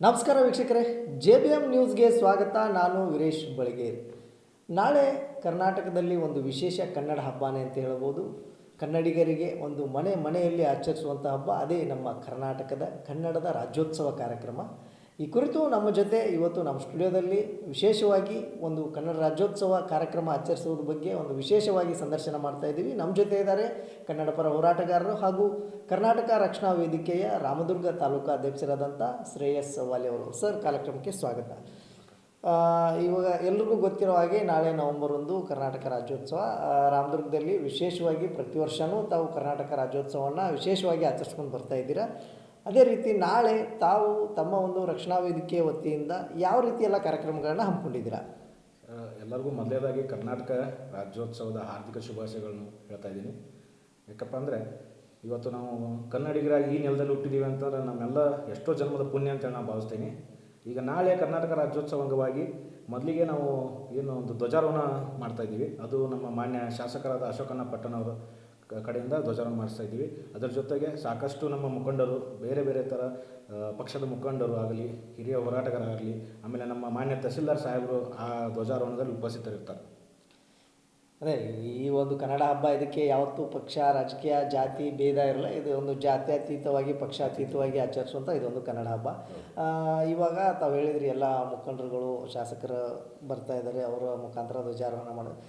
ನಮಸ್ಕಾರ ವೀಕ್ಷಕರೇ, J B M ನ್ಯೂಸ್ಗೆ ಸ್ವಾಗತ. ನಾನು ವೀರೇಶ್ ಬಳಗೇರಿ ನಾಳೆ ಕರ್ನಾಟಕದಲ್ಲಿ ಒಂದು ವಿಶೇಷ ಕನ್ನಡ ಹಬ್ಬನೇ ಅಂತ ಹೇಳ್ಬೋದು. ಕನ್ನಡಿಗರಿಗೆ ಒಂದು ಮನೆ ಮನೆಯಲ್ಲಿ ಆಚರಿಸುವಂಥ ಹಬ್ಬ, ಅದೇ ನಮ್ಮ ಕರ್ನಾಟಕದ ಕನ್ನಡದ ರಾಜ್ಯೋತ್ಸವ ಕಾರ್ಯಕ್ರಮ. ಈ ಕುರಿತು ನಮ್ಮ ಜೊತೆ ಇವತ್ತು ನಮ್ಮ ಸ್ಟುಡಿಯೋದಲ್ಲಿ ವಿಶೇಷವಾಗಿ ಒಂದು ಕನ್ನಡ ರಾಜ್ಯೋತ್ಸವ ಕಾರ್ಯಕ್ರಮ ಆಚರಿಸುವುದ್ರ ಬಗ್ಗೆ ಒಂದು ವಿಶೇಷವಾಗಿ ಸಂದರ್ಶನ ಮಾಡ್ತಾ ಇದ್ದೀವಿ. ನಮ್ಮ ಜೊತೆ ಇದ್ದಾರೆ ಕನ್ನಡ ಪರ ಹೋರಾಟಗಾರರು ಹಾಗೂ ಕರ್ನಾಟಕ ರಕ್ಷಣಾ ವೇದಿಕೆಯ ರಾಮದುರ್ಗ ತಾಲೂಕು ಅಧ್ಯಕ್ಷರಾದಂಥ ಶ್ರೇಯಸ್ ವಾಲಿ ಅವರು. ಸರ್, ಕಾರ್ಯಕ್ರಮಕ್ಕೆ ಸ್ವಾಗತ. ಇವಾಗ ಎಲ್ರಿಗೂ ಗೊತ್ತಿರೋ ಹಾಗೆ ನಾಳೆ ನವೆಂಬರ್ ಒಂದು ಕರ್ನಾಟಕ ರಾಜ್ಯೋತ್ಸವ. ರಾಮದುರ್ಗದಲ್ಲಿ ವಿಶೇಷವಾಗಿ ಪ್ರತಿ ವರ್ಷವೂ ತಾವು ಕರ್ನಾಟಕ ರಾಜ್ಯೋತ್ಸವವನ್ನು ವಿಶೇಷವಾಗಿ ಆಚರಿಸ್ಕೊಂಡು ಬರ್ತಾ ಇದ್ದೀರಾ. ಅದೇ ರೀತಿ ನಾಳೆ ತಾವು ತಮ್ಮ ಒಂದು ರಕ್ಷಣಾ ವೇದಿಕೆಯ ವತಿಯಿಂದ ಯಾವ ರೀತಿ ಎಲ್ಲ ಕಾರ್ಯಕ್ರಮಗಳನ್ನ ಹಮ್ಮಿಕೊಂಡಿದ್ದೀರಾ? ಎಲ್ಲರಿಗೂ ಮೊದಲೇದಾಗಿ ಕರ್ನಾಟಕ ರಾಜ್ಯೋತ್ಸವದ ಹಾರ್ದಿಕ ಶುಭಾಶಯಗಳನ್ನು ಹೇಳ್ತಾ ಇದ್ದೀನಿ. ಯಾಕಪ್ಪ ಅಂದರೆ ಇವತ್ತು ನಾವು ಕನ್ನಡಿಗರಾಗಿ ಈ ನೆಲದಲ್ಲಿ ಹುಟ್ಟಿದ್ದೀವಿ ಅಂತಂದ್ರೆ ನಮ್ಮೆಲ್ಲ ಎಷ್ಟೋ ಜನ್ಮದ ಪುಣ್ಯ ಅಂತೇಳಿ ನಾನು ಭಾವಿಸ್ತೀನಿ. ಈಗ ನಾಳೆ ಕರ್ನಾಟಕ ರಾಜ್ಯೋತ್ಸವ ಅಂಗವಾಗಿ ಮೊದಲಿಗೆ ನಾವು ಏನು ಒಂದು ಧ್ವಜಾರೋಹಣ ಮಾಡ್ತಾಯಿದ್ದೀವಿ ಅದು ನಮ್ಮ ಮಾನ್ಯ ಶಾಸಕರಾದ ಅಶೋಕಣ್ಣ ಪಟ್ಟಣವರು ಕಡೆಯಿಂದ ಧ್ವಜಾರೋಹಣ ಮಾಡಿಸ್ತಾ ಇದ್ದೀವಿ. ಅದರ ಜೊತೆಗೆ ಸಾಕಷ್ಟು ನಮ್ಮ ಮುಖಂಡರು, ಬೇರೆ ಬೇರೆ ಥರ ಪಕ್ಷದ ಮುಖಂಡರು ಆಗಲಿ, ಹಿರಿಯ ಹೋರಾಟಗಾರರಾಗಲಿ, ಆಮೇಲೆ ನಮ್ಮ ಮಾನ್ಯ ತಹಸೀಲ್ದಾರ್ ಸಾಹೇಬರು ಆ ಧ್ವಜಾರೋಹಣದಲ್ಲಿ ಉಪಸ್ಥಿತರಿರ್ತಾರೆ. ಅದೇ, ಈ ಒಂದು ಕನ್ನಡ ಹಬ್ಬ ಇದಕ್ಕೆ ಯಾವತ್ತೂ ಪಕ್ಷ, ರಾಜಕೀಯ, ಜಾತಿ ಭೇದ ಇರಲ್ಲ. ಇದು ಒಂದು ಜಾತ್ಯತೀತವಾಗಿ, ಪಕ್ಷಾತೀತವಾಗಿ ಆಚರಿಸುವಂಥ ಇದೊಂದು ಕನ್ನಡ ಹಬ್ಬ. ಇವಾಗ ತಾವು ಹೇಳಿದ್ರಿ, ಎಲ್ಲ ಮುಖಂಡರುಗಳು, ಶಾಸಕರು ಬರ್ತಾ ಇದ್ದಾರೆ. ಅವರ ಮುಖಾಂತರ ಧ್ವಜಾರೋಹಣ ಮಾಡೋದು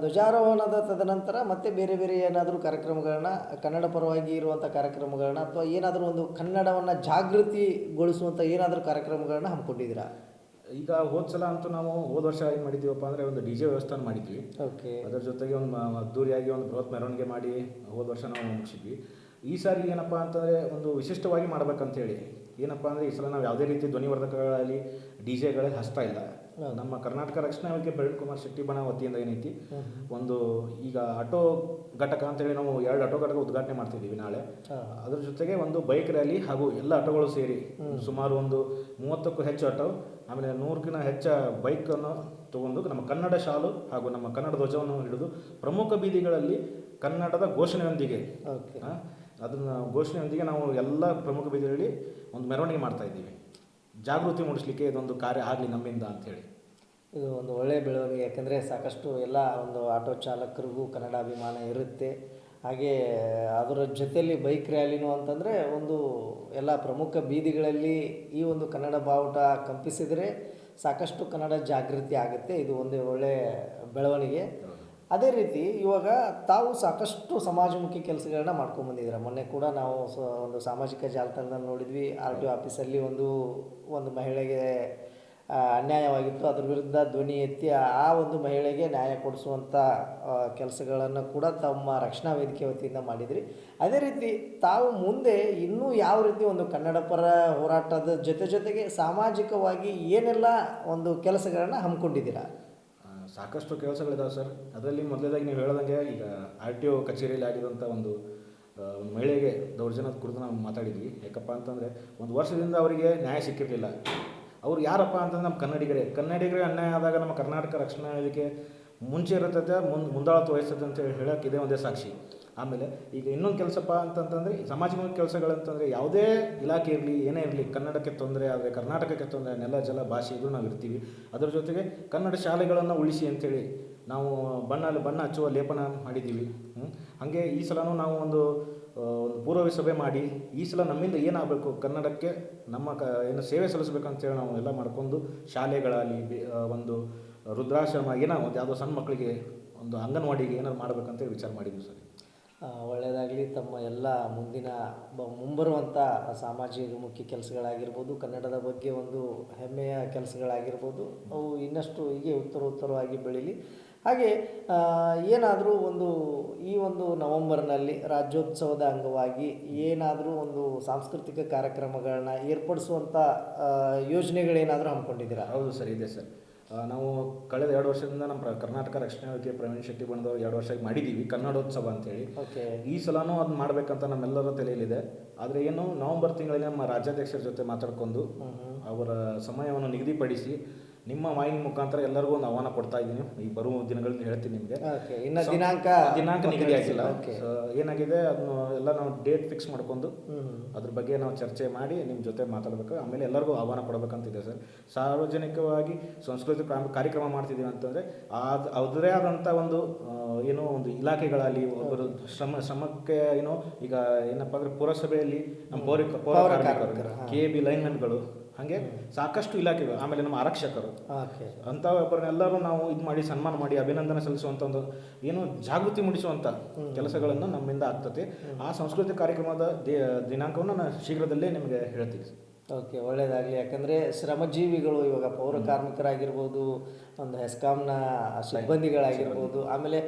ಧ್ವಜಾರೋಹಣದ ತದನಂತರ ಮತ್ತೆ ಬೇರೆ ಬೇರೆ ಏನಾದರೂ ಕಾರ್ಯಕ್ರಮಗಳನ್ನ ಕನ್ನಡ ಪರವಾಗಿ ಇರುವಂಥ ಕಾರ್ಯಕ್ರಮಗಳನ್ನ ಅಥವಾ ಏನಾದರೂ ಒಂದು ಕನ್ನಡವನ್ನು ಜಾಗೃತಿಗೊಳಿಸುವಂಥ ಏನಾದರೂ ಕಾರ್ಯಕ್ರಮಗಳನ್ನ ಹಮ್ಮಿಕೊಂಡಿದ್ದೀರಾ? ಈಗ ಹೋದ ಸಲ ಅಂತೂ ನಾವು ಹೋದ ವರ್ಷ ಏನು ಮಾಡಿದ್ದೀವಪ್ಪ ಅಂದರೆ ಒಂದು ಡಿ ಜೆ ವ್ಯವಸ್ಥೆ ಮಾಡಿದ್ವಿ. ಓಕೆ. ಅದರ ಜೊತೆಗೆ ಒಂದು ಅದ್ದೂರಿಯಾಗಿ ಒಂದು ಬೃಹತ್ ಮೆರವಣಿಗೆ ಮಾಡಿ ಹೋದ ವರ್ಷ ನಾವು ಮುಗಿಸಿದ್ವಿ. ಈ ಸಾರಿ ಏನಪ್ಪ ಅಂತಂದರೆ ಒಂದು ವಿಶಿಷ್ಟವಾಗಿ ಮಾಡ್ಬೇಕಂತೇಳಿ ಏನಪ್ಪ ಅಂದರೆ ಈ ಸಲ ನಾವು ಯಾವುದೇ ರೀತಿ ಧ್ವನಿವರ್ಧಕಗಳಲ್ಲಿ ಡಿ ಜೆಗಳಲ್ಲಿ ಹಚ್ತಾ ಇಲ್ಲ. ನಮ್ಮ ಕರ್ನಾಟಕ ರಕ್ಷಣಾ ವೇದಿಕೆ ಪ್ರವೀಣ್ ಕುಮಾರ್ ಶೆಟ್ಟಿ ಬಣ ವತಿಯಿಂದ ಏನೈತಿ ಒಂದು ಈಗ ಆಟೋ ಘಟಕ ಅಂತೇಳಿ ನಾವು ಎರಡು ಆಟೋ ಘಟಕ ಉದ್ಘಾಟನೆ ಮಾಡ್ತಿದ್ದೀವಿ ನಾಳೆ. ಅದ್ರ ಜೊತೆಗೆ ಒಂದು ಬೈಕ್ ರ್ಯಾಲಿ ಹಾಗೂ ಎಲ್ಲ ಆಟೋಗಳು ಸೇರಿ ಸುಮಾರು ಒಂದು ಮೂವತ್ತಕ್ಕೂ ಹೆಚ್ಚು ಆಟೋ ಆಮೇಲೆ ನೂರಕ್ಕಿಂತ ಹೆಚ್ಚ ಬೈಕನ್ನು ತಗೊಂಡು ನಮ್ಮ ಕನ್ನಡ ಶಾಲು ಹಾಗೂ ನಮ್ಮ ಕನ್ನಡ ಧ್ವಜವನ್ನು ಹಿಡಿದು ಪ್ರಮುಖ ಬೀದಿಗಳಲ್ಲಿ ಕನ್ನಡದ ಘೋಷಣೆಯೊಂದಿಗೆ ಅದನ್ನ ಘೋಷಣೆಯೊಂದಿಗೆ ನಾವು ಎಲ್ಲ ಪ್ರಮುಖ ಬೀದಿಗಳಲ್ಲಿ ಒಂದು ಮೆರವಣಿಗೆ ಮಾಡ್ತಾ ಇದ್ದೀವಿ. ಜಾಗೃತಿ ಮೂಡಿಸ್ಲಿಕ್ಕೆ ಇದೊಂದು ಕಾರ್ಯ ಆಗಲಿ ನಮ್ಮಿಂದ ಅಂಥೇಳಿ ಇದು ಒಂದು ಒಳ್ಳೆಯ ಬೆಳವಣಿಗೆ, ಯಾಕಂದರೆ ಸಾಕಷ್ಟು ಎಲ್ಲ ಒಂದು ಆಟೋ ಚಾಲಕರಿಗೂ ಕನ್ನಡ ಅಭಿಮಾನ ಇರುತ್ತೆ. ಹಾಗೆ ಅದರ ಜೊತೆಯಲ್ಲಿ ಬೈಕ್ ರ್ಯಾಲಿನೂ ಅಂತಂದರೆ ಒಂದು ಎಲ್ಲ ಪ್ರಮುಖ ಬೀದಿಗಳಲ್ಲಿ ಈ ಒಂದು ಕನ್ನಡ ಬಾವುಟ ಕಂಪಿಸಿದರೆ ಸಾಕಷ್ಟು ಕನ್ನಡ ಜಾಗೃತಿ ಆಗುತ್ತೆ. ಇದು ಒಂದು ಒಳ್ಳೆಯ ಬೆಳವಣಿಗೆ. ಅದೇ ರೀತಿ ಇವಾಗ ತಾವು ಸಾಕಷ್ಟು ಸಮಾಜಮುಖಿ ಕೆಲಸಗಳನ್ನ ಮಾಡ್ಕೊಂಬಂದಿದ್ದೀರ ಮೊನ್ನೆ ಕೂಡ ನಾವು ಒಂದು ಸಾಮಾಜಿಕ ಜಾಲತಾಣದಲ್ಲಿ ನೋಡಿದ್ವಿ, ಆರ್ ಟಿ ಆಫೀಸಲ್ಲಿ ಒಂದು ಒಂದು ಮಹಿಳೆಗೆ ಅನ್ಯಾಯವಾಗಿತ್ತು. ಅದ್ರ ವಿರುದ್ಧ ಧ್ವನಿ ಎತ್ತಿ ಆ ಒಂದು ಮಹಿಳೆಗೆ ನ್ಯಾಯ ಕೊಡಿಸುವಂಥ ಕೆಲಸಗಳನ್ನು ಕೂಡ ತಮ್ಮ ರಕ್ಷಣಾ ವೇದಿಕೆ ವತಿಯಿಂದ ಮಾಡಿದ್ರಿ. ಅದೇ ರೀತಿ ತಾವು ಮುಂದೆ ಇನ್ನೂ ಯಾವ ರೀತಿ ಒಂದು ಕನ್ನಡ ಪರ ಹೋರಾಟದ ಜೊತೆ ಜೊತೆಗೆ ಸಾಮಾಜಿಕವಾಗಿ ಏನೆಲ್ಲ ಒಂದು ಕೆಲಸಗಳನ್ನು ಹಮ್ಮಿಕೊಂಡಿದ್ದೀರಾ? ಸಾಕಷ್ಟು ಕೆಲಸಗಳಿದಾವೆ ಸರ್. ಅದರಲ್ಲಿ ಮೊದಲೇದಾಗಿ ನೀವು ಹೇಳ್ದಂಗೆ ಈಗ ಆರ್ ಟಿ ಒ ಕಚೇರಿಯಲ್ಲಿ ಆಗಿರುವಂಥ ಒಂದು ಒಂದು ಮಹಿಳೆಗೆ ದೌರ್ಜನ್ಯದ ಕುರಿತು ನಾವು ಮಾತಾಡಿದ್ವಿ. ಯಾಕಪ್ಪ ಅಂತಂದರೆ ಒಂದು ವರ್ಷದಿಂದ ಅವರಿಗೆ ನ್ಯಾಯ ಸಿಕ್ಕಿರಲಿಲ್ಲ. ಅವ್ರು ಯಾರಪ್ಪ ಅಂತಂದ್ರೆ ನಮ್ಮ ಕನ್ನಡಿಗರೇ. ಕನ್ನಡಿಗರೇ ಅನ್ಯಾಯ ಆದಾಗ ನಮ್ಮ ಕರ್ನಾಟಕ ರಕ್ಷಣಾ ವೇದಿಕೆ ಮುಂಚೆ ಇರತೈತೆ, ಮುಂದೆ, ಮುಂದಾಳತ್ವ ವಹಿಸ್ತದೆ ಅಂತ ಹೇಳಿ ಹೇಳಕ್ಕೆ ಇದೇ ಒಂದೇ ಸಾಕ್ಷಿ. ಆಮೇಲೆ ಈಗ ಇನ್ನೊಂದು ಕೆಲಸಪ್ಪ ಅಂತಂತಂದರೆ ಸಾಮಾಜಿಕ ಕೆಲಸಗಳಂತಂದರೆ ಯಾವುದೇ ಇಲಾಖೆ ಇರಲಿ, ಏನೇ ಇರಲಿ, ಕನ್ನಡಕ್ಕೆ ತೊಂದರೆ ಆದರೆ, ಕರ್ನಾಟಕಕ್ಕೆ ತೊಂದರೆ ನೆಲ, ಜಲ, ಭಾಷೆ ಇದು ನಾವು ಇರ್ತೀವಿ. ಅದರ ಜೊತೆಗೆ ಕನ್ನಡ ಶಾಲೆಗಳನ್ನು ಉಳಿಸಿ ಅಂತೇಳಿ ನಾವು ಬಣ್ಣ ಬಣ್ಣ ಹಚ್ಚುವ ಲೇಪನ ಮಾಡಿದ್ದೀವಿ. ಹಾಗೆ ಈ ಸಲನೂ ನಾವು ಒಂದು ಒಂದು ಪೂರ್ವ ಸಭೆ ಮಾಡಿ, ಈ ಸಲ ನಮ್ಮಿಂದ ಏನಾಗಬೇಕು, ಕನ್ನಡಕ್ಕೆ ನಮ್ಮ ಕ, ಏನು ಸೇವೆ ಸಲ್ಲಿಸ್ಬೇಕಂತೇಳಿ ನಾವು ಎಲ್ಲ ಮಾಡ್ಕೊಂಡು ಶಾಲೆಗಳಲ್ಲಿ ಒಂದು ರುದ್ರಾಶ್ರಮ ಏನೋ ಒಂದು ಯಾವುದೋ ಸಣ್ಣ ಮಕ್ಕಳಿಗೆ ಒಂದು ಅಂಗನವಾಡಿಗೆ ಏನಾದ್ರು ಮಾಡ್ಬೇಕಂತೇಳಿ ವಿಚಾರ ಮಾಡಿದ್ವಿ ಸರ್. ಒಳ್ಳೆಯದಾಗಲಿ ತಮ್ಮ ಎಲ್ಲ ಮುಂದಿನ ಬ ಮುಂಬರುವಂಥ ಸಾಮಾಜಿಕ ಮುಖ್ಯ ಕೆಲಸಗಳಾಗಿರ್ಬೋದು, ಕನ್ನಡದ ಬಗ್ಗೆ ಒಂದು ಹೆಮ್ಮೆಯ ಕೆಲಸಗಳಾಗಿರ್ಬೋದು, ಅವು ಇನ್ನಷ್ಟು ಹೀಗೆ ಉತ್ತರ ಉತ್ತರವಾಗಿ ಬೆಳೀಲಿ. ಹಾಗೆ ಏನಾದರೂ ಒಂದು, ಈ ಒಂದು ನವೆಂಬರ್ನಲ್ಲಿ ರಾಜ್ಯೋತ್ಸವದ ಅಂಗವಾಗಿ ಏನಾದರೂ ಒಂದು ಸಾಂಸ್ಕೃತಿಕ ಕಾರ್ಯಕ್ರಮಗಳನ್ನ ಏರ್ಪಡಿಸುವಂಥ ಯೋಜನೆಗಳೇನಾದರೂ ಹಮ್ಮಿಕೊಂಡಿದ್ದೀರಾ? ಹೌದು ಸರ್, ಇದೆ ಸರ್. ನಾವು ಕಳೆದ ಎರಡು ವರ್ಷದಿಂದ ನಮ್ಮ ಕರ್ನಾಟಕ ರಕ್ಷಣಾ ವೇದಿಕೆ ಪ್ರವೀಣ್ ಶೆಟ್ಟಿ ಬಣ್ಣದವ್ರು ಎರಡು ವರ್ಷ ಮಾಡಿದ್ದೀವಿ ಕನ್ನಡೋತ್ಸವ ಅಂತೇಳಿ. ಓಕೆ. ಈ ಸಲನೂ ಅದು ಮಾಡಬೇಕಂತ ನಮ್ಮೆಲ್ಲರ ತಲೆಯಲ್ಲಿದೆ. ಆದರೆ ಏನು ನವೆಂಬರ್ ತಿಂಗಳಲ್ಲಿ ನಮ್ಮ ರಾಜ್ಯಾಧ್ಯಕ್ಷರ ಜೊತೆ ಮಾತಾಡ್ಕೊಂಡು ಅವರ ಸಮಯವನ್ನು ನಿಗದಿಪಡಿಸಿ ನಿಮ್ಮ ವಾಹಿನಿ ಮುಖಾಂತರ ಎಲ್ಲರಿಗೂ ಒಂದು ಆಹ್ವಾನ ಕೊಡ್ತಾ ಇದ್ದೀನಿ. ಈ ಬರುವ ದಿನಗಳನ್ನ ಹೇಳ್ತೀನಿ ನಿಮಗೆ. ಇನ್ನು ದಿನಾಂಕ ದಿನಾಂಕ ನಿಗದಿ ಆಗಿಲ್ಲ. ಏನಾಗಿದೆ ಅದನ್ನು ಎಲ್ಲ ನಾವು ಡೇಟ್ ಫಿಕ್ಸ್ ಮಾಡ್ಕೊಂಡು ಅದ್ರ ಬಗ್ಗೆ ನಾವು ಚರ್ಚೆ ಮಾಡಿ ನಿಮ್ಮ ಜೊತೆ ಮಾತಾಡಬೇಕು. ಆಮೇಲೆ ಎಲ್ಲರಿಗೂ ಆಹ್ವಾನ ಕೊಡಬೇಕಂತಿದೆ ಸರ್. ಸಾರ್ವಜನಿಕವಾಗಿ ಸಂಸ್ಕೃತಿ ಕ್ರಾಮ- ಕಾರ್ಯಕ್ರಮ ಮಾಡ್ತಿದ್ದೀವಿ ಅಂತಂದರೆ ಅದು ಅದರೇ ಆದಂಥ ಒಂದು ಏನೋ ಒಂದು ಇಲಾಖೆಗಳಲ್ಲಿ ಒಬ್ಬರು ಶ್ರಮ ಶ್ರಮಕ್ಕೆ ಏನೋ ಈಗ ಏನಪ್ಪ ಅಂದರೆ ಪುರಸಭೆಯಲ್ಲಿ ನಮ್ಮ ಪೌರ ಪೌರ ಕಾರ್ಮಿಕರು, ಕೆ ಬಿ ಲೈನ್ಮೆನ್ಗಳು ಹಾಗೆ ಸಾಕಷ್ಟು ಇಲಾಖೆಗಳು ಆಮೇಲೆ ನಮ್ಮ ಆರಕ್ಷಕರು. ಒಬ್ಬರನ್ನೆಲ್ಲರೂ ನಾವು ಇದು ಮಾಡಿ ಸನ್ಮಾನ ಮಾಡಿ ಅಭಿನಂದನೆ ಸಲ್ಲಿಸುವಂಥ ಒಂದು ಏನು ಜಾಗೃತಿ ಮೂಡಿಸುವಂಥ ಕೆಲಸಗಳನ್ನು ನಮ್ಮಿಂದ ಆಗ್ತದೆ. ಆ ಸಂಸ್ಕೃತಿ ಕಾರ್ಯಕ್ರಮದ ದಿನಾಂಕವನ್ನು ನಾನು ಶೀಘ್ರದಲ್ಲೇ ನಿಮಗೆ ಹೇಳ್ತೀನಿ. ಓಕೆ ಒಳ್ಳೆಯದಾಗಲಿ. ಯಾಕಂದರೆ ಶ್ರಮಜೀವಿಗಳು ಇವಾಗ ಪೌರ ಕಾರ್ಮಿಕರಾಗಿರ್ಬೋದು ಒಂದು ಹೆಸ್ಕಾಮ್ನ ಸಿಬ್ಬಂದಿಗಳಾಗಿರ್ಬೋದು ಆಮೇಲೆ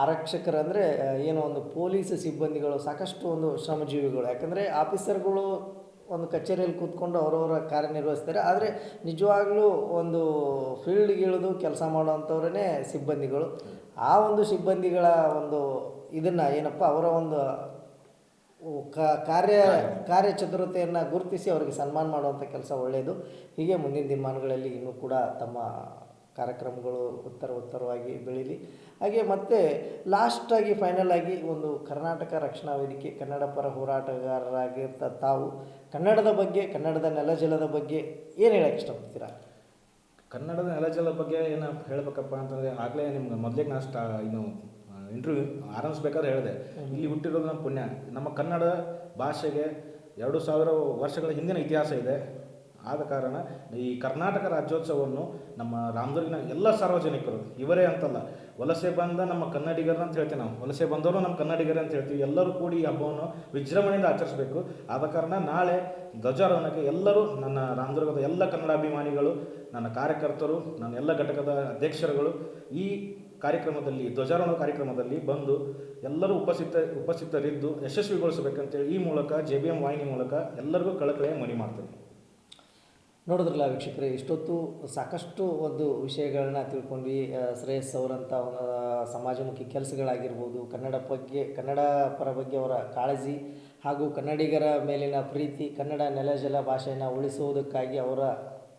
ಆರಕ್ಷಕರಂದರೆ ಏನೋ ಒಂದು ಪೊಲೀಸ್ ಸಿಬ್ಬಂದಿಗಳು ಸಾಕಷ್ಟು ಒಂದು ಶ್ರಮಜೀವಿಗಳು. ಯಾಕಂದರೆ ಆಫೀಸರ್ಗಳು ಒಂದು ಕಚೇರಿಯಲ್ಲಿ ಕೂತ್ಕೊಂಡು ಅವರವರ ಕಾರ್ಯನಿರ್ವಹಿಸ್ತಾರೆ. ಆದರೆ ನಿಜವಾಗ್ಲೂ ಒಂದು ಫೀಲ್ಡ್ಗೆ ಇಳಿದು ಕೆಲಸ ಮಾಡುವಂಥವ್ರೇ ಸಿಬ್ಬಂದಿಗಳು. ಆ ಒಂದು ಸಿಬ್ಬಂದಿಗಳ ಒಂದು ಇದನ್ನು ಏನಪ್ಪ, ಅವರ ಒಂದು ಕಾರ್ಯ ಕಾರ್ಯಚತುರತೆಯನ್ನು ಗುರುತಿಸಿ ಅವರಿಗೆ ಸನ್ಮಾನ ಮಾಡುವಂಥ ಕೆಲಸ ಒಳ್ಳೆಯದು ಹೀಗೆ ಮುಂದಿನ ದಿನಮಾನಗಳಲ್ಲಿ ಇನ್ನೂ ಕೂಡ ತಮ್ಮ ಕಾರ್ಯಕ್ರಮಗಳು ಉತ್ತರ ಉತ್ತರವಾಗಿ ಬೆಳೀಲಿ. ಹಾಗೆ ಮತ್ತೆ ಲಾಸ್ಟಾಗಿ ಫೈನಲ್ ಆಗಿ ಒಂದು ಕರ್ನಾಟಕ ರಕ್ಷಣಾ ವೇದಿಕೆ ಕನ್ನಡ ಪರ ಹೋರಾಟಗಾರರಾಗಿರ್ತ ತಾವು ಕನ್ನಡದ ಬಗ್ಗೆ ಕನ್ನಡದ ನೆಲಜಲದ ಬಗ್ಗೆ ಏನು ಹೇಳಕ್ಕೆ ಇಷ್ಟಪಡ್ತೀರಾ? ಕನ್ನಡದ ನೆಲಜಲ ಬಗ್ಗೆ ಏನು ಹೇಳಬೇಕಪ್ಪ ಅಂತಂದರೆ ಆಗಲೇ ನಿಮ್ಗೆ ಮೊದಲೇ ನಾನು ಸ್ಟಾ ಇನ್ನು ಇಂಟರ್ವ್ಯೂ ಆರಂಭಿಸ್ಬೇಕಾದ್ರೆ ಹೇಳಿದೆ. ಇಲ್ಲಿ ಹುಟ್ಟಿರೋದು ನಮ್ಮ ಪುಣ್ಯ. ನಮ್ಮ ಕನ್ನಡ ಭಾಷೆಗೆ ಎರಡು ಸಾವಿರ ವರ್ಷಗಳ ಹಿಂದಿನ ಇತಿಹಾಸ ಇದೆ. ಆದ ಕಾರಣ ಈ ಕರ್ನಾಟಕ ರಾಜ್ಯೋತ್ಸವವನ್ನು ನಮ್ಮ ರಾಮದುರ್ಗಿನ ಎಲ್ಲ ಸಾರ್ವಜನಿಕರು, ಇವರೇ ಅಂತಲ್ಲ, ವಲಸೆ ಬಂದ ನಮ್ಮ ಕನ್ನಡಿಗರು ಅಂತ ಹೇಳ್ತೀವಿ ನಾವು. ವಲಸೆ ಬಂದವರು ನಮ್ಮ ಕನ್ನಡಿಗರೇ ಅಂತ ಹೇಳ್ತೀವಿ. ಎಲ್ಲರೂ ಕೂಡಿ ಈ ಹಬ್ಬವನ್ನು ವಿಜೃಂಭಣೆಯಿಂದ ಆಚರಿಸಬೇಕು. ಆದ ಕಾರಣ ನಾಳೆ ಧ್ವಜಾರೋಹಣಕ್ಕೆ ಎಲ್ಲರೂ ನನ್ನ ರಾಮದುರ್ಗದ ಎಲ್ಲ ಕನ್ನಡ ಅಭಿಮಾನಿಗಳು ನನ್ನ ಕಾರ್ಯಕರ್ತರು, ನನ್ನ ಎಲ್ಲ ಘಟಕದ ಅಧ್ಯಕ್ಷರುಗಳು ಈ ಕಾರ್ಯಕ್ರಮದಲ್ಲಿ, ಧ್ವಜಾರೋಹಣ ಕಾರ್ಯಕ್ರಮದಲ್ಲಿ ಬಂದು ಎಲ್ಲರೂ ಉಪಸ್ಥಿತ, ಉಪಸ್ಥಿತರಿದ್ದು ಯಶಸ್ವಿಗೊಳಿಸಬೇಕಂತೇಳಿ ಈ ಮೂಲಕ, ಜೆ ಬಿ ಎಂ ವಾಹಿನಿ ಮೂಲಕ ಎಲ್ಲರಿಗೂ ಕಳಕಳಿಯ ಮನವಿ ಮಾಡ್ತೇನೆ. ನೋಡಿದ್ರಲ್ಲ ವೀಕ್ಷಕರೇ, ಇಷ್ಟೊತ್ತು ಸಾಕಷ್ಟು ಒಂದು ವಿಷಯಗಳನ್ನ ತಿಳ್ಕೊಂಡ್ವಿ. ಶ್ರೇಯಸ್ ಅವರಂಥ ಸಮಾಜಮುಖಿ ಕೆಲಸಗಳಾಗಿರ್ಬೋದು, ಕನ್ನಡ ಬಗ್ಗೆ, ಕನ್ನಡ ಪರ ಬಗ್ಗೆ ಅವರ ಕಾಳಜಿ ಹಾಗೂ ಕನ್ನಡಿಗರ ಮೇಲಿನ ಪ್ರೀತಿ, ಕನ್ನಡ ನೆಲ ಜಲ ಭಾಷೆಯನ್ನು ಉಳಿಸುವುದಕ್ಕಾಗಿ ಅವರ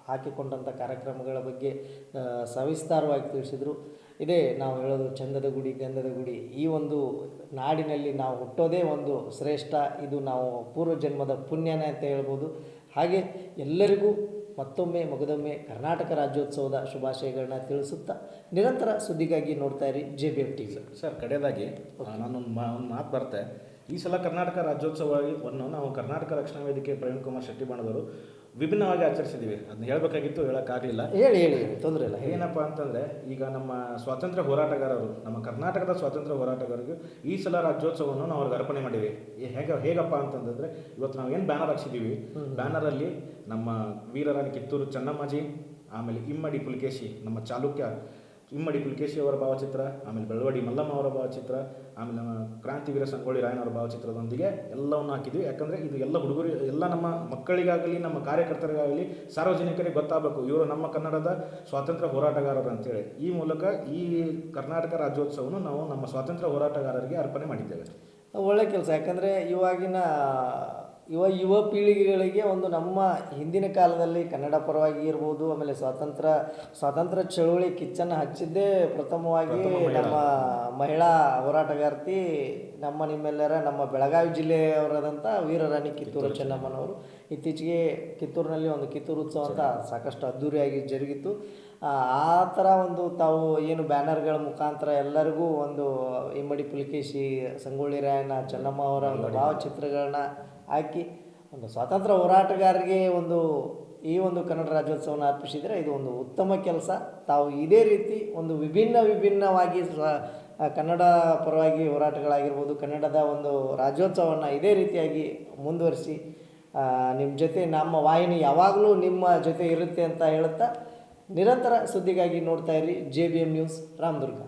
ಹಾಕಿಕೊಂಡಂಥ ಕಾರ್ಯಕ್ರಮಗಳ ಬಗ್ಗೆ ಸವಿಸ್ತಾರವಾಗಿ ತಿಳಿಸಿದರು. ಇದೇ ನಾವು ಹೇಳೋದು ಚಂದದ ಗುಡಿ, ಗಂಧದ ಗುಡಿ. ಈ ಒಂದು ನಾಡಿನಲ್ಲಿ ನಾವು ಹುಟ್ಟೋದೇ ಒಂದು ಶ್ರೇಷ್ಠ. ಇದು ನಾವು ಪೂರ್ವ ಜನ್ಮದ ಪುಣ್ಯನೇ ಅಂತ ಹೇಳ್ಬೋದು. ಹಾಗೆ ಎಲ್ಲರಿಗೂ ಮತ್ತೊಮ್ಮೆ ಮಗದೊಮ್ಮೆ ಕರ್ನಾಟಕ ರಾಜ್ಯೋತ್ಸವದ ಶುಭಾಶಯಗಳನ್ನ ತಿಳಿಸುತ್ತಾ ನಿರಂತರ ಸುದ್ದಿಗಾಗಿ ನೋಡ್ತಾ ಇರಿ J B F T V sir ಕಡೆಯದಾಗಿ ನಾನೊಂದು ಮಾ ಒಂದು ಮಾತು ಬರ್ತೆ. ಈ ಸಲ ಕರ್ನಾಟಕ ರಾಜ್ಯೋತ್ಸವವನ್ನು ನಾವು ಕರ್ನಾಟಕ ರಕ್ಷಣಾ ವೇದಿಕೆ ಪ್ರವೀಣ್ ಕುಮಾರ್ ಶೆಟ್ಟಿ ಬಣದವರು ವಿಭಿನ್ನವಾಗಿ ಆಚರಿಸಿದ್ದೀವಿ ಅದನ್ನ ಹೇಳಬೇಕಾಗಿತ್ತು ಹೇಳೋಕ್ಕಾಗಲಿಲ್ಲ. ಹೇಳಿ ಹೇಳಿ ತೊಂದರೆ ಇಲ್ಲ ಏನಪ್ಪ ಅಂತಂದರೆ ಈಗ ನಮ್ಮ ಸ್ವಾತಂತ್ರ್ಯ ಹೋರಾಟಗಾರರು ನಮ್ಮ ಕರ್ನಾಟಕದ ಸ್ವಾತಂತ್ರ್ಯ ಹೋರಾಟಗಾರರಿಗೆ ಈ ಸಲ ರಾಜ್ಯೋತ್ಸವವನ್ನು ನಾವು ಅವ್ರಿಗೆ ಅರ್ಪಣೆ ಮಾಡಿವಿ. ಹೇಗೆ ಹೇಗಪ್ಪ ಅಂತಂದ್ರೆ ಇವತ್ತು ನಾವು ಏನು ಬ್ಯಾನರ್ ಹಾಕ್ಸಿದ್ದೀವಿ ಬ್ಯಾನರಲ್ಲಿ ನಮ್ಮ ವೀರರಾಣಿ ಕಿತ್ತೂರು ಚೆನ್ನಮ್ಮಾಜಿ ಆಮೇಲೆ ಇಮ್ಮಡಿ ಪುಲಿಕೇಶಿ ನಮ್ಮ ಚಾಲುಕ್ಯ ಇಮ್ಮಡಿ ಪುಲಿಕೇಶಿ ಅವರ ಭಾವಚಿತ್ರ, ಆಮೇಲೆ ಬೆಳವಡಿ ಮಲ್ಲಮ್ಮ ಅವರ ಭಾವಚಿತ್ರ, ಆಮೇಲೆ ನಮ್ಮ ಕ್ರಾಂತಿವೀರ ಸಂಗೊಳ್ಳಿ ರಾಯನವರ ಭಾವಚಿತ್ರದೊಂದಿಗೆ ಎಲ್ಲವನ್ನು ಹಾಕಿದ್ವಿ. ಯಾಕಂದರೆ ಇದು ಎಲ್ಲ ಹುಡುಗರು, ಎಲ್ಲ ನಮ್ಮ ಮಕ್ಕಳಿಗಾಗಲಿ, ನಮ್ಮ ಕಾರ್ಯಕರ್ತರಿಗಾಗಲಿ ಸಾರ್ವಜನಿಕರಿಗೆ ಗೊತ್ತಾಗಬೇಕು. ಇವರು ನಮ್ಮ ಕನ್ನಡದ ಸ್ವಾತಂತ್ರ್ಯ ಹೋರಾಟಗಾರರು ಅಂತೇಳಿ. ಈ ಮೂಲಕ ಈ ಕರ್ನಾಟಕ ರಾಜ್ಯೋತ್ಸವವನ್ನು ನಾವು ನಮ್ಮ ಸ್ವಾತಂತ್ರ್ಯ ಹೋರಾಟಗಾರರಿಗೆ ಅರ್ಪಣೆ ಮಾಡಿದ್ದೇವೆ. ಒಳ್ಳೆ ಕೆಲಸ. ಯಾಕಂದರೆ ಇವಾಗಿನ ಯುವ ಯುವ ಪೀಳಿಗೆಗಳಿಗೆ ಒಂದು ನಮ್ಮ ಹಿಂದಿನ ಕಾಲದಲ್ಲಿ ಕನ್ನಡ ಪರವಾಗಿ ಇರ್ಬೋದು ಆಮೇಲೆ ಸ್ವಾತಂತ್ರ್ಯ ಸ್ವಾತಂತ್ರ್ಯ ಚಳುವಳಿ ಕಿಚ್ಚನ್ನು ಹಚ್ಚಿದ್ದೇ ಪ್ರಥಮವಾಗಿ ನಮ್ಮ ಮಹಿಳಾ ಹೋರಾಟಗಾರ್ತಿ ನಮ್ಮ ನಿಮ್ಮೆಲ್ಲರ ನಮ್ಮ ಬೆಳಗಾವಿ ಜಿಲ್ಲೆಯವರಾದಂಥ ವೀರರಾಣಿ ಕಿತ್ತೂರು ಚೆನ್ನಮ್ಮನವರು. ಇತ್ತೀಚೆಗೆ ಕಿತ್ತೂರಿನಲ್ಲಿ ಒಂದು ಕಿತ್ತೂರು ಉತ್ಸವ ಅಂತ ಸಾಕಷ್ಟು ಅದ್ದೂರಿಯಾಗಿ ಜರುಗಿತ್ತು. ಆ ಆ ಥರ ಒಂದು ತಾವು ಏನು ಬ್ಯಾನರ್ಗಳ ಮುಖಾಂತರ ಎಲ್ಲರಿಗೂ ಒಂದು ಇಮ್ಮಡಿ ಪುಲಿಕೇಶಿ ಸಂಗೊಳ್ಳಿ ರಾಯಣ್ಣ ಚೆನ್ನಮ್ಮ ಅವರ ಒಂದು ಭಾವಚಿತ್ರಗಳನ್ನ ಹಾಕಿ ಒಂದು ಸ್ವಾತಂತ್ರ್ಯ ಹೋರಾಟಗಾರರಿಗೆ ಒಂದು ಈ ಒಂದು ಕನ್ನಡ ರಾಜ್ಯೋತ್ಸವನ ಅರ್ಪಿಸಿದರೆ ಇದು ಒಂದು ಉತ್ತಮ ಕೆಲಸ. ತಾವು ಇದೇ ರೀತಿ ಒಂದು ವಿಭಿನ್ನ ವಿಭಿನ್ನವಾಗಿ ಕನ್ನಡ ಪರವಾಗಿ ಹೋರಾಟಗಳಾಗಿರ್ಬೋದು, ಕನ್ನಡದ ಒಂದು ರಾಜ್ಯೋತ್ಸವವನ್ನು ಇದೇ ರೀತಿಯಾಗಿ ಮುಂದುವರಿಸಿ ನಿಮ್ಮ ಜೊತೆ ನಮ್ಮ ವಾಹಿನಿ ಯಾವಾಗಲೂ ನಿಮ್ಮ ಜೊತೆ ಇರುತ್ತೆ ಅಂತ ಹೇಳುತ್ತಾ ನಿರಂತರ ಸುದ್ದಿಗಾಗಿ ನೋಡ್ತಾ ಇರಿ J B M news, Ramdurg.